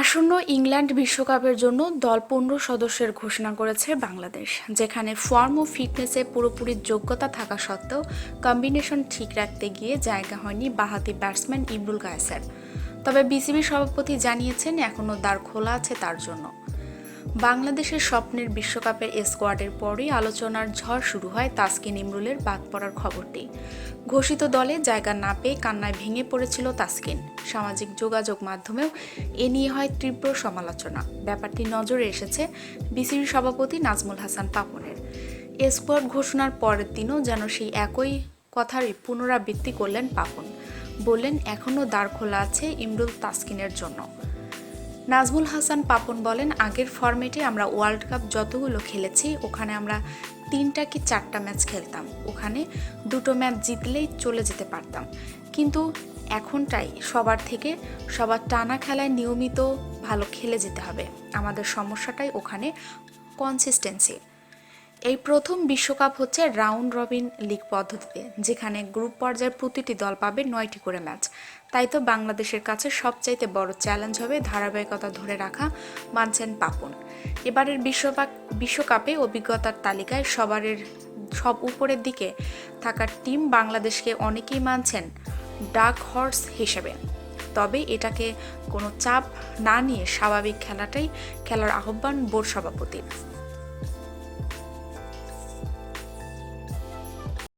আসন্ন ইংল্যান্ড বিশ্বকাপের জন্য দল পনেরো সদস্যের ঘোষণা করেছে বাংলাদেশ, যেখানে ফর্ম ও ফিটনেসে পুরোপুরি যোগ্যতা থাকা সত্ত্বেও কম্বিনেশন ঠিক রাখতে গিয়ে জায়গা হয়নি বাহাতি ব্যাটসম্যান ইমরুল কায়েসের। তবে বিসিবি সভাপতি জানিয়েছেন এখনও দ্বার খোলা আছে তার জন্য। বাংলাদেশের স্বপ্নের বিশ্বকাপের স্কোয়াডের পরই আলোচনার ঝড় শুরু হয় তাসকিন ইমরুলের বাদ পড়ার খবরটি। ঘোষিত দলে জায়গা না পেয়ে কান্নায় ভেঙে পড়েছিল তাসকিন। সামাজিক যোগাযোগ মাধ্যমেও এ নিয়ে হয় তীব্র সমালোচনা। ব্যাপারটি নজরে এসেছে বিসিবি সভাপতি নাজমুল হাসান পাপনের। স্কোয়াড ঘোষণার পরের দিনও যেন সেই একই কথারই পুনরাবৃত্তি করলেন পাপন। বললেন এখনও দ্বার খোলা আছে ইমরুল তাসকিনের জন্য। নাজমুল হাসান পাপন বলেন, আগের ফর্মেটে আমরা ওয়ার্ল্ড কাপ যতগুলো খেলেছি, ওখানে আমরা তিনটা কি চারটা ম্যাচ খেলতাম। ওখানে দুটো ম্যাচ জিতলেই চলে যেতে পারতাম। কিন্তু এখনটাই সবার থেকে সবার টানা খেলায় নিয়মিত ভালো খেলে যেতে হবে। আমাদের সমস্যাটাই ওখানে কনসিস্টেন্সি এই প্রথম বিশ্বকাপ হচ্ছে রাউন্ড রবিন লিগ পদ্ধতিতে, যেখানে গ্রুপ পর্যায়ের প্রতিটি দল পাবে নয়টি করে ম্যাচ। তাই তো বাংলাদেশের কাছে সবচাইতে বড় চ্যালেঞ্জ হবে ধারাবাহিকতা ধরে রাখা মানছেন পাপন। এবারের বিশ্বকাপ বিশ্বকাপে অভিজ্ঞতার তালিকায় সবারের সব উপরের দিকে থাকা টিম বাংলাদেশকে অনেকেই মানছেন ডাক হর্স হিসেবে। তবে এটাকে কোনো চাপ না নিয়ে স্বাভাবিক খেলাটাই খেলার আহ্বান বোর্ড সভাপতির।